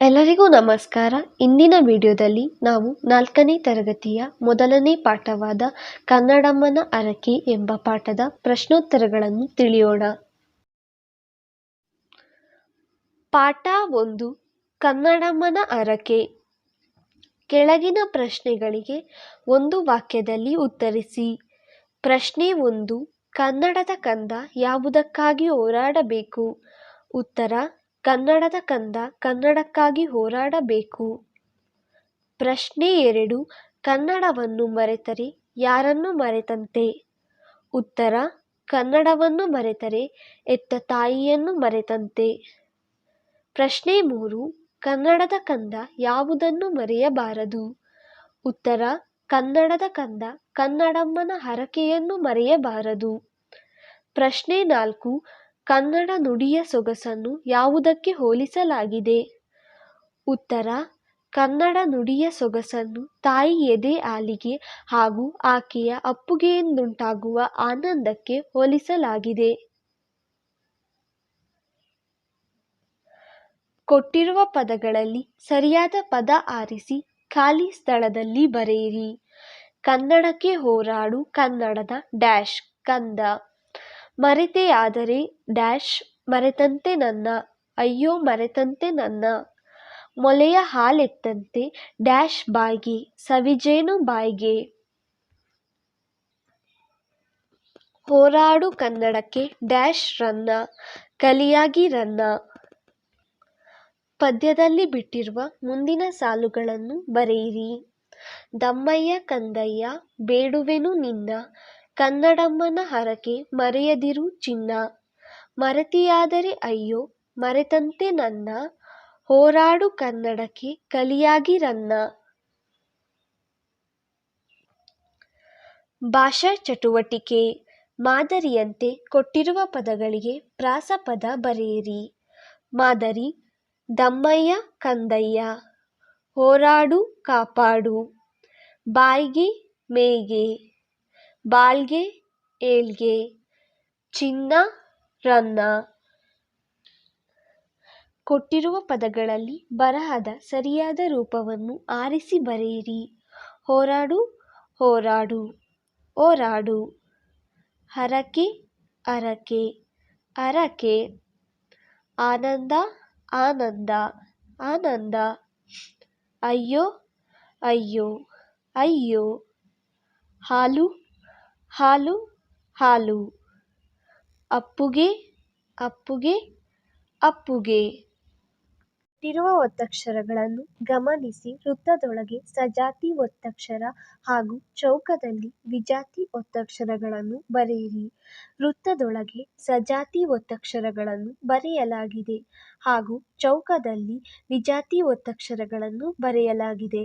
ಎಲ್ಲರಿಗೂ ನಮಸ್ಕಾರ. ಇಂದಿನ ವಿಡಿಯೋದಲ್ಲಿ ನಾವು ನಾಲ್ಕನೇ ತರಗತಿಯ ಮೊದಲನೇ ಪಾಠವಾದ ಕನ್ನಡಮ್ಮನ ಅರಕೆ ಎಂಬ ಪಾಠದ ಪ್ರಶ್ನೋತ್ತರಗಳನ್ನು ತಿಳಿಯೋಣ. ಪಾಠ ಒಂದು, ಕನ್ನಡಮ್ಮನ ಅರಕೆ. ಕೆಳಗಿನ ಪ್ರಶ್ನೆಗಳಿಗೆ ಒಂದು ವಾಕ್ಯದಲ್ಲಿ ಉತ್ತರಿಸಿ. ಪ್ರಶ್ನೆ ಒಂದು, ಕನ್ನಡದ ಕಂದ ಯಾವುದಕ್ಕಾಗಿ ಹೋರಾಡಬೇಕು? ಉತ್ತರ ಕನ್ನಡದ ಕಂದ ಕನ್ನಡಕ್ಕಾಗಿ ಹೋರಾಡಬೇಕು. ಪ್ರಶ್ನೆ ಎರಡು, ಕನ್ನಡವನ್ನು ಮರೆತರೆ ಯಾರನ್ನು ಮರೆತಂತೆ? ಉತ್ತರ, ಕನ್ನಡವನ್ನು ಮರೆತರೆ ಎತ್ತ ತಾಯಿಯನ್ನು ಮರೆತಂತೆ. ಪ್ರಶ್ನೆ ಮೂರು, ಕನ್ನಡದ ಕಂದ ಯಾವುದನ್ನು ಮರೆಯಬಾರದು? ಉತ್ತರ, ಕನ್ನಡದ ಕಂದ ಕನ್ನಡಮ್ಮನ ಹರಕೆಯನ್ನು ಮರೆಯಬಾರದು. ಪ್ರಶ್ನೆ ನಾಲ್ಕು ಕನ್ನಡ ನುಡಿಯ ಸೊಗಸನ್ನು ಯಾವುದಕ್ಕೆ ಹೋಲಿಸಲಾಗಿದೆ? ಉತ್ತರ, ಕನ್ನಡ ನುಡಿಯ ಸೊಗಸನ್ನು ತಾಯಿ ಎದೆ ಹಾಲಿಗೆ ಹಾಗೂ ಆಕೆಯ ಅಪ್ಪುಗೆಯಿಂದುಂಟಾಗುವ ಆನಂದಕ್ಕೆ ಹೋಲಿಸಲಾಗಿದೆ. ಕೊಟ್ಟಿರುವ ಪದಗಳಲ್ಲಿ ಸರಿಯಾದ ಪದ ಆರಿಸಿ ಖಾಲಿ ಸ್ಥಳದಲ್ಲಿ ಬರೆಯಿರಿ. ಕನ್ನಡಕ್ಕೆ ಹೋರಾಡು ಕನ್ನಡದ ಡ್ಯಾಶ್ ಕಂದ. ಮರೆತೆಯಾದರೆ ಡ್ಯಾಶ್, ಮರೆತಂತೆ ನನ್ನ, ಅಯ್ಯೋ ಮರೆತಂತೆ ನನ್ನ. ಮೊಲೆಯ ಹಾಲೆತ್ತಂತೆ ಡ್ಯಾಶ್ ಬಾಯ್ಗೆ ಸವಿಜೇನು ಬಾಯ್ಗೆ. ಹೋರಾಡು ಕನ್ನಡಕ್ಕೆ ಡ್ಯಾಶ್ ರನ್ನ, ಕಲಿಯಾಗಿ ರನ್ನ. ಪದ್ಯದಲ್ಲಿ ಬಿಟ್ಟಿರುವ ಮುಂದಿನ ಸಾಲುಗಳನ್ನು ಬರೆಯಿರಿ. ದಮ್ಮಯ್ಯ ಕಂದಯ್ಯ, ಬೇಡುವೆನು ನಿನ್ನ ಕನ್ನಡಮ್ಮನ ಹರಕೆ ಮರೆಯದಿರು ಚಿನ್ನ. ಮರೆತಿಯಾದರೆ ಅಯ್ಯೋ, ಮರೆತಂತೆ ನನ್ನ. ಹೋರಾಡು ಕನ್ನಡಕ್ಕೆ ಕಲಿಯಾಗಿ ರನ್ನ. ಭಾಷಾ ಚಟುವಟಿಕೆ. ಮಾದರಿಯಂತೆ ಕೊಟ್ಟಿರುವ ಪದಗಳಿಗೆ ಪ್ರಾಸಪದ ಬರೆಯಿರಿ. ಮಾದರಿ, ದಮ್ಮಯ್ಯ, ಕಂದಯ್ಯ. ಹೋರಾಡು, ಕಾಪಾಡು. ಬಾಯ್ಗೆ ಮೇಯ್ಗೆ ಬಾಳ್ಗೆ ಏಳ್ಗೆ ಚಿನ್ನ, ರನ್ನ ಕೊಟ್ಟಿರುವ ಪದಗಳಲ್ಲಿ ಬರಹದ ಸರಿಯಾದ ರೂಪವನ್ನು ಆರಿಸಿ ಬರೆಯಿರಿ. ಹೋರಾಡು ಹೋರಾಡು ಹೋರಾಡು. ಹರಕೆ ಅರಕೆ ಅರಕೆ ಆನಂದ ಆನಂದ ಆನಂದ. ಅಯ್ಯೋ ಅಯ್ಯೋ ಅಯ್ಯೋ. ಹಾಲು ಹಾಲು ಹಾಲು. ಅಪ್ಪುಗೆ ಅಪ್ಪುಗೆ ಅಪ್ಪುಗೆ. ಇರುವ ಒತ್ತಕ್ಷರಗಳನ್ನು ಗಮನಿಸಿ ವೃತ್ತದೊಳಗೆ ಸಜಾತಿ ಒತ್ತಕ್ಷರ ಹಾಗೂ ಚೌಕದಲ್ಲಿ ವಿಜಾತಿ ಒತ್ತಕ್ಷರಗಳನ್ನು ಬರೆಯಿರಿ. ವೃತ್ತದೊಳಗೆ ಸಜಾತಿ ಒತ್ತಕ್ಷರಗಳನ್ನು ಬರೆಯಲಾಗಿದೆ ಹಾಗೂ ಚೌಕದಲ್ಲಿ ವಿಜಾತಿ ಒತ್ತಕ್ಷರಗಳನ್ನು ಬರೆಯಲಾಗಿದೆ.